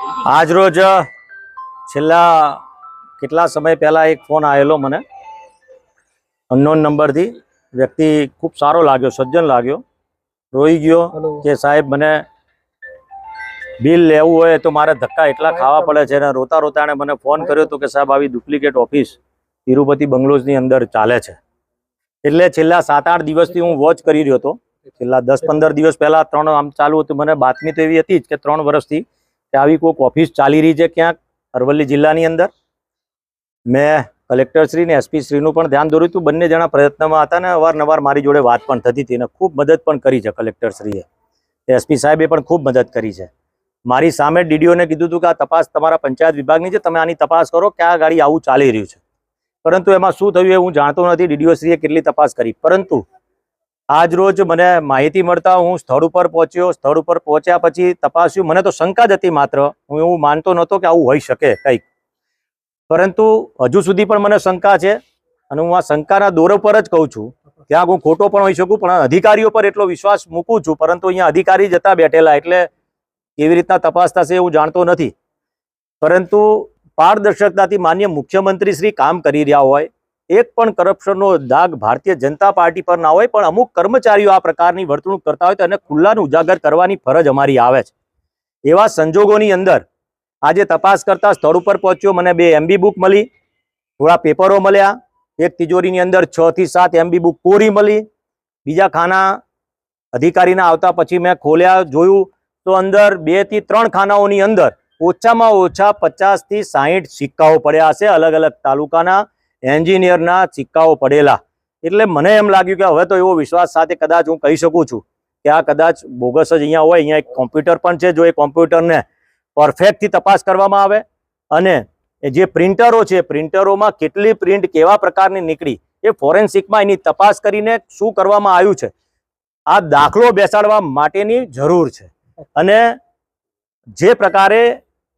આજ રોજ છેલ્લા કેટલા સમય પહેલા એક ફોન આવેલો મને. અનનોન નંબરથી. વ્યક્તિ ખૂબ સારો લાગ્યો સજ્જન લાગ્યો. રોઈ ગયો કે સાહેબ મને બિલ લેવું હોય તો મારે ધક્કા એટલા ખાવા પડે છે અને રોતા રોતા એણે મને ફોન કર્યો તો કે સાહેબ આવી ડુપ્લિકેટ ઓફિસ તિરુપતિ બંગલોઝની અંદર ચાલે છે. એટલે છેલ્લા સાત આઠ દિવસથી હું વોચ કરી રહ્યો હતો. છેલ્લા દસ પંદર દિવસ પહેલાં ત્રણ આમ ચાલુ હતું. મને બાતમી તો એવી હતી જ કે ત્રણ વર્ષથી કે આવી કોઈક ઓફિસ ચાલી રહી છે ક્યાંક અરવલ્લી જિલ્લાની અંદર? મેં કલેક્ટરશ્રી ને એસપી શ્રીનું પણ ધ્યાન દોર્યું હતું. બંને જણા પ્રયત્નમાં હતા ને અવારનવાર મારી જોડે વાત પણ થતી હતી અને ખૂબ મદદ પણ કરી છે કલેક્ટરશ્રીએ. એસપી સાહેબે પણ ખૂબ મદદ કરી છે. મારી સામે ડીડીઓને કીધું હતું કે આ તપાસ તમારા પંચાયત વિભાગની છે, તમે આની તપાસ કરો કે આ ગાડી આવું ચાલી રહ્યું છે. પરંતુ એમાં શું થયું એ હું જાણતો નથી. ડીડીઓશ્રીએ કેટલી તપાસ કરી. પરંતુ આજ રોજ મને માહિતી મળતા હું સ્થળ ઉપર પહોંચ્યો. સ્થળ ઉપર પહોંચ્યા પછી તપાસ્યું. મને તો શંકા જ હતી માત્ર. હું એવું માનતો નહોતો કે આવું હોઈ શકે કંઈક. પરંતુ હજુ સુધી પણ મને શંકા છે અને હું આ શંકાના દોર પર જ કહું છું. ત્યાં હું ખોટો પણ હોઈ શકું, પણ અધિકારીઓ પર એટલો વિશ્વાસ મૂકું છું. પરંતુ અહીંયા અધિકારી જતા બેઠેલા, એટલે કેવી રીતના તપાસ થશે હું જાણતો નથી. પરંતુ પારદર્શકતાથી માન્ય મુખ્યમંત્રી શ્રી કામ કરી રહ્યા હોય એક પણ કરપ્શનનો દાગ ભારતીય જનતા પાર્ટી પર ના હોય, પણ અમુક કર્મચારીઓ આ પ્રકારની વર્તણૂક કરતા હોય તો એને ખુલ્લાનું ઉજાગર કરવાની ફરજ અમારી આવે છે. એવા સંજોગોની અંદર આજે તપાસ કરતા સ્થળ ઉપર પહોંચ્યો, મને બે એમબી બુક મળી, થોડા પેપરો મળ્યા. એક તિજોરીની અંદર છ થી સાત એમબી બુક કોરી મળી. બીજા ખાના અધિકારીના આવતા પછી મેં ખોલ્યા, જોયું તો અંદર બેથી ત્રણ ખાનાઓની અંદર ઓછામાં ઓછા પચાસથી સાહીઠ સિક્કાઓ પડ્યા હશે અલગ અલગ તાલુકાના. એન્જિનિયરના સિક્કાઓ પડેલા. એટલે મને એમ લાગ્યું કે હવે તો એવો વિશ્વાસ સાથે કદાચ હું કહી શકું છું કે આ કદાચ બોગસ જ અહીંયા હોય, અહીંયા એક કોમ્પ્યુટર પણ છે જો એ કોમ્પ્યુટરને પરફેક્ટથી તપાસ કરવામાં આવે. અને જે પ્રિન્ટરો છે, પ્રિન્ટરોમાં કેટલી પ્રિન્ટ કેવા પ્રકારની નીકળી, એ ફોરેન્સિકમાં એની તપાસ કરીને શું કરવામાં આવ્યું છે, આ દાખલો બેસાડવા માટેની જરૂર છે. અને જે પ્રકારે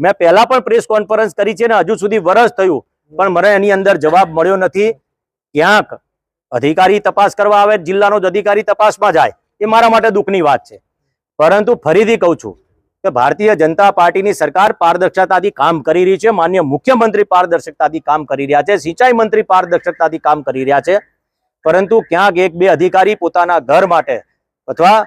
મેં પહેલા પણ પ્રેસ કોન્ફરન્સ કરી છે ને હજુ સુધી વરસ થયું, પણ મને એની અંદર જવાબ મળ્યો નથી. ક્યાંક અધિકારી તપાસ કરવા આવે, જિલ્લાનો જ અધિકારી તપાસમાં જાય, એ મારા માટે દુઃખની વાત છે. પરંતુ ફરીથી કહું છું કે ભારતીય જનતા પાર્ટીની સરકાર પારદર્શકતાથી કામ કરી રહી છે, માન્ય મુખ્યમંત્રી પારદર્શકતાથી કામ કરી રહ્યા છે, સિંચાઈ મંત્રી પારદર્શકતાથી કામ કરી રહ્યા છે. પરંતુ ક્યાંક એક બે અધિકારી પોતાના ઘર માટે અથવા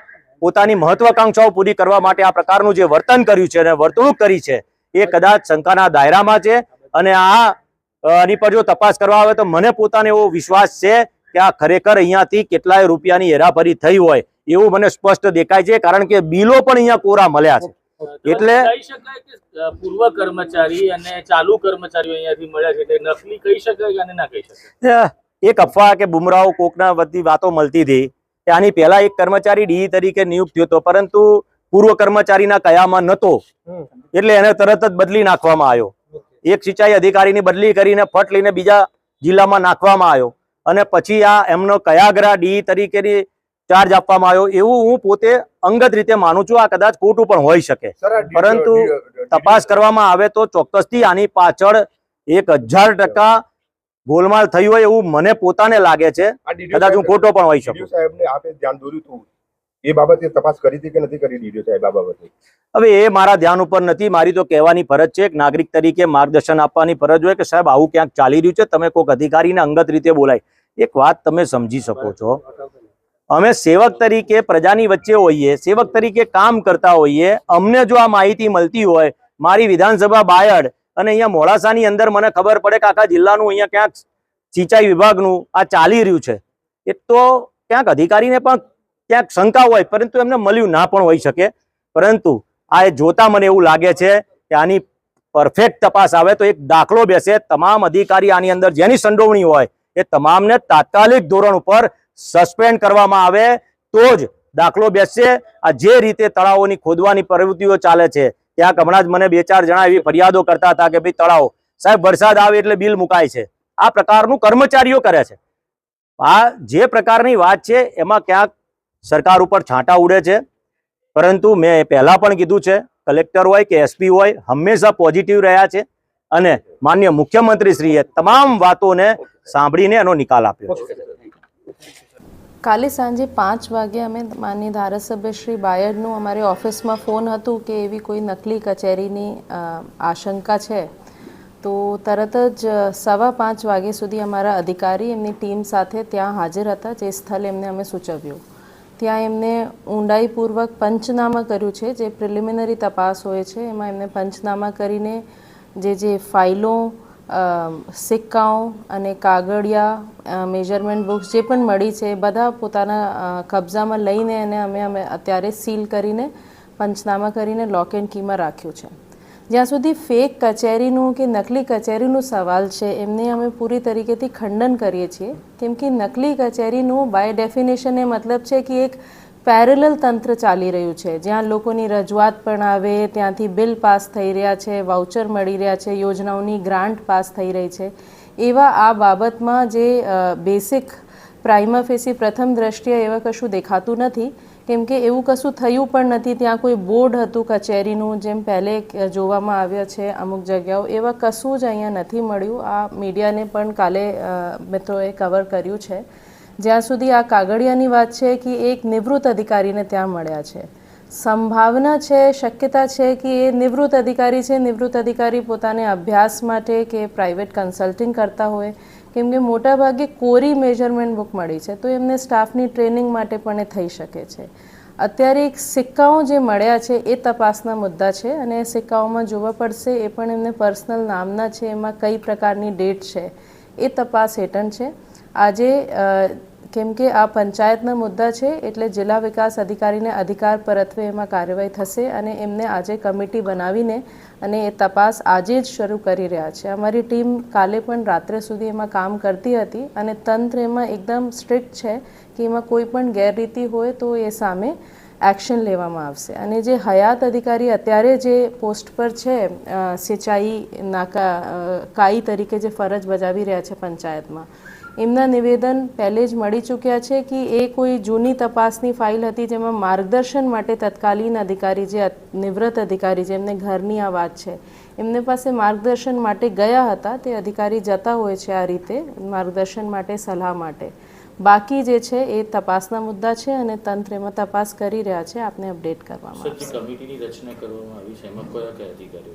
પોતાની મહત્વાકાંક્ષાઓ પૂરી કરવા માટે આ પ્રકારનું જે વર્તન કર્યું છે અને વર્તણૂક કરી છે એ કદાચ શંકાના દાયરામાં છે અને આ આની પર જો તપાસ કરવા આવે તો મને પોતાને એવો વિશ્વાસ છે કે આ ખરેખર અહીંયાથી કેટલાય રૂપિયાની હેરાફરી થઈ હોય એવું મને સ્પષ્ટ દેખાય છે કારણ કે બિલો પણ અહીંયા કોરા મળ્યા છે. એટલે પૂર્વ કર્મચારી અને ચાલુ કર્મચારીઓ અહીંયાથી મળ્યા છે એટલે નકલી કહી શકાય કે ના કહી શકાય? એક અફવા કે બુમરાઓ કોકના બધી વાતો મળતી હતી. કે આની પહેલા એક કર્મચારી ડી તરીકે નિયુક્ત થયો હતો પરંતુ પૂર્વ કર્મચારીના કયામાં નહોતો એટલે એને તરત જ બદલી નાખવામાં આવ્યો. એક સિંચાઈ અધિકારીની બદલી કરીને ફટ લઈને બીજા જિલ્લામાં નાખવામાં આવ્યો. અને પછી આ એમનો કયાગ્રા ડી તરીકેની ચાર્જ આપવામાં આવ્યો. એવું હું પોતે અંગત રીતે માનું છું આ કદાચ ખોટું પણ હોઈ શકે. પરંતુ તપાસ કરવામાં આવે તો ચોક્કસથી આની પાછળ એક હજાર ટકા ગોલમાલ થયું હોય એવું મને પોતાને લાગે છે. કદાચ હું ખોટો પણ હોઈ શકું. સાહેબને આપે ધ્યાન દોર્યું હતું. એ બાબતે તપાસ કરી કે નથી કરી ડીડીઓ સાહેબ આ બાબતે? હવે એ મારા ધ્યાન ઉપર નથી, મારી તો કહેવાની ફરજ છે, એક નાગરિક તરીકે માર્ગદર્શન આપવાની ફરજ હોય કે સાહેબ આવું ક્યાંક ચાલી રહ્યું છે, તમે કોઈક અધિકારીને અંગત રીતે બોલાય. એક વાત તમે સમજી શકો છો. અમે સેવક તરીકે પ્રજાની વચ્ચે હોઈએ, સેવક તરીકે કામ કરતા હોઈએ, અમને જો આ માહિતી મળતી હોય, મારી વિધાનસભા બાયડ અને અહીંયા મોડાસાની અંદર મને ખબર પડે કે આખા જિલ્લાનું અહીંયા ક્યાંક સિંચાઈ વિભાગનું આ ચાલી રહ્યું છે. એક તો ક્યાંક અધિકારીને પણ ક્યાંક શંકા હોય, પરંતુ એમને મળ્યું ના પણ હોઈ શકે. પરંતુ આ જોતા મને એવું લાગે છે કે આની પરફેક્ટ તપાસ આવે તો એક દાખલો બેસે. તમામ અધિકારી આની અંદર જેની સંડોવણી હોય, એ તમામને તાત્કાલિક ધોરણ ઉપર સસ્પેન્ડ કરવામાં આવે તો જ દાખલો બેસશે. આ જે રીતે તળાવોની ખોદવાની પ્રવૃત્તિઓ ચાલે છે, ક્યાંક હમણાં જ મને બે ચાર જણા એવી ફરિયાદો કરતા હતા કે ભાઈ તળાવ, સાહેબ વરસાદ આવે એટલે બિલ મુકાય છે. આ પ્રકારનું કર્મચારીઓ કરે છે. આ જે પ્રકારની વાત છે, એમાં ક્યાંક સરકાર ઉપર છાંટા ઉડે છે. પરંતુ મેં પહેલાં પણ કીધું છે, કલેક્ટર હોય કે એસપી હોય, હંમેશા પોઝિટિવ રહ્યા છે અને માન્ય મુખ્યમંત્રીશ્રીએ તમામ વાતોને સાંભળીને એનો નિકાલ આપ્યો કાલે સાંજે પાંચ વાગે અમે માનનીય ધારાસભ્ય શ્રી બાયડનું અમારી ઓફિસમાં ફોન હતું કે એવી કોઈ નકલી કચેરીની આશંકા છે. તો તરત જ સવા પાંચ વાગ્યા સુધી અમારા અધિકારી એમની ટીમ સાથે ત્યાં હાજર હતા, જે સ્થળ એમને અમે સૂચવ્યું. ત્યાં એમને ઊંડાઈપૂર્વક પંચનામા કર્યું છે. જે પ્રિલિમિનરી તપાસ હોય છે, એમાં એમને પંચનામા કરીને જે જે ફાઇલો સિક્કાઓ અને કાગળિયા મેજરમેન્ટ બુક્સ જે પણ મળી છે બધા પોતાના કબજામાં લઈને એને અમે અમે અત્યારે સીલ કરીને પંચનામા કરીને લોક એન્ડ કીમાં રાખ્યું છે. જ્યાં સુધી ફેક કચેરીનું કે નકલી કચેરીનું સવાલ છે, એમને અમે પૂરી તરીકેથી ખંડન કરીએ છીએ. કેમ કે નકલી કચેરીનું બાય ડેફિનેશન એ મતલબ છે કે એક પેરેલલ તંત્ર ચાલી રહ્યું છે. જ્યાં લોકોની રજૂઆત પણ આવે, ત્યાંથી બિલ પાસ થઈ રહ્યા છે વાઉચર મળી રહ્યા છે, યોજનાઓની ગ્રાન્ટ પાસ થઈ રહી છે. એવા આ બાબતમાં જે બેસિક પ્રાઇમા ફેસી પ્રથમ દ્રષ્ટિએ એવા કશું દેખાતું નથી. કેમ કે એવું કશું થયું પણ નથી. ત્યાં કોઈ બોર્ડ હતું કચેરીનું, જેમ પહેલે જોવામાં આવ્યા છે અમુક જગ્યાઓ, એવા કશું જ અહીંયા નથી મળ્યું. આ મીડિયાને પણ કાલે મિત્રોએ કવર કર્યું છે. જ્યાં સુધી આ કાગળિયાની વાત છે કે એક નિવૃત્ત અધિકારીને ત્યાં મળ્યા છે. સંભાવના છે, શક્યતા છે કે એ નિવૃત્ત અધિકારી છે. નિવૃત્ત અધિકારી પોતાને અભ્યાસ માટે કે પ્રાઇવેટ કન્સલ્ટિંગ કરતા હોય. કેમ કે મોટાભાગે કોરી મેજરમેન્ટ બુક મળી છે, તો એમને સ્ટાફની ટ્રેનિંગ માટે પણ એ થઈ શકે છે. અત્યારે એક સિક્કાઓ જે મળ્યા છે એ તપાસના મુદ્દા છે અને સિક્કાઓમાં જોવા પડશે એ પણ એમને પર્સનલ નામના છે, એમાં કઈ પ્રકારની ડેટ છે એ તપાસ હેઠળ છે. આજે કેમ કે આ પંચાયતના મુદ્દા છે, એટલે જિલ્લા વિકાસ અધિકારીને અધિકાર પરત્વે એમાં કાર્યવાહી થશે અને એમને આજે કમિટી બનાવીને અને એ તપાસ આજે જ શરૂ કરી રહ્યા છે. અમારી ટીમ કાલે પણ રાત્રે સુધી એમાં કામ કરતી હતી અને તંત્ર એમાં એકદમ સ્ટ્રિક્ટ છે કે એમાં કોઈ પણ ગેરરીતિ હોય તો એ સામે એક્શન લેવામાં આવશે. અને જે હયાત અધિકારી અત્યારે જે પોસ્ટ પર છે સિંચાઈ નાકા કાઈ તરીકે જે ફરજ બજાવી રહ્યા છે પંચાયતમાં એમના નિવેદન પહેલે જ મળી ચૂક્યા છે કે એ કોઈ જૂની તપાસની ફાઇલ હતી જેમાં માર્ગદર્શન માટે તત્કાલીન અધિકારી જે નિવૃત્ત અધિકારી જેમને ઘરની આ વાત છે. એમને પાસે માર્ગદર્શન માટે ગયા હતા તે અધિકારી જતા હોય છે આ રીતે માર્ગદર્શન માટે સલાહ માટે. બાકી જે છે એ તપાસના મુદ્દા છે અને તંત્ર એમાં તપાસ કરી રહ્યા છે. આપને અપડેટ કરવામાં આવશે. કમિટીની રચના કરવામાં આવી છે એમાં કયા કયા અધિકારીઓ?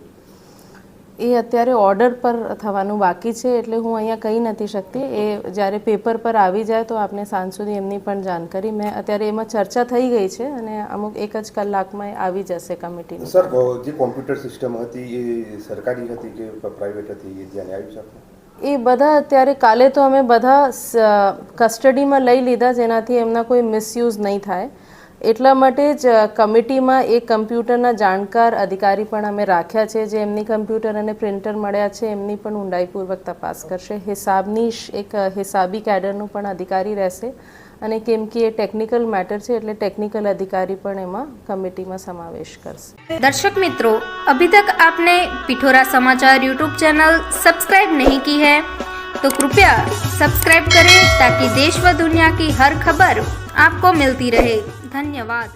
એ અત્યારે ઓર્ડર પર થવાનું બાકી છે એટલે હું અહીંયા કહી નથી શકતી. એ જ્યારે પેપર પર આવી જાય તો આપને સાંજ સુધી એમની પણ જાણકારી. મેં અત્યારે એમાં ચર્ચા થઈ ગઈ છે અને અમુક એક જ કલાકમાં આવી જશે કમિટી સર જે કોમ્પ્યુટર સિસ્ટમ હતી એ સરકારી હતી કે પ્રાઇવેટ હતી એ ધ્યાને આવી શકે? એ બધા અત્યારે કાલે તો અમે બધા કસ્ટડીમાં લઈ લીધા જેનાથી એમના કોઈ મિસયુઝ નહીં થાય. એટલા માટે જ અ, કમિટીમાં એક કમ્પ્યુટરના જાણકાર અધિકારી પણ અમે રાખ્યા છે જે એમની કમ્પ્યુટર અને પ્રિન્ટર મળ્યા છે એમની પણ ઊંડાઈપૂર્વક તપાસ કરશે હિસાબની શ- એક અ, હિસાબી કેડરનું પણ અધિકારી રહેશે અને કેમ કે એ ટેકનિકલ મેટર છે એટલે ટેકનિકલ અધિકારી પણ એમાં કમિટીમાં સમાવેશ કરશે दर्शक मित्रों अभी तक आपने पिठोरा समाचार यूट्यूब चैनल सब्सक्राइब नहीं की है तो कृपया सब्सक्राइब करें ताकि देश व दुनिया की हर खबर आपको मिलती रहे धन्यवाद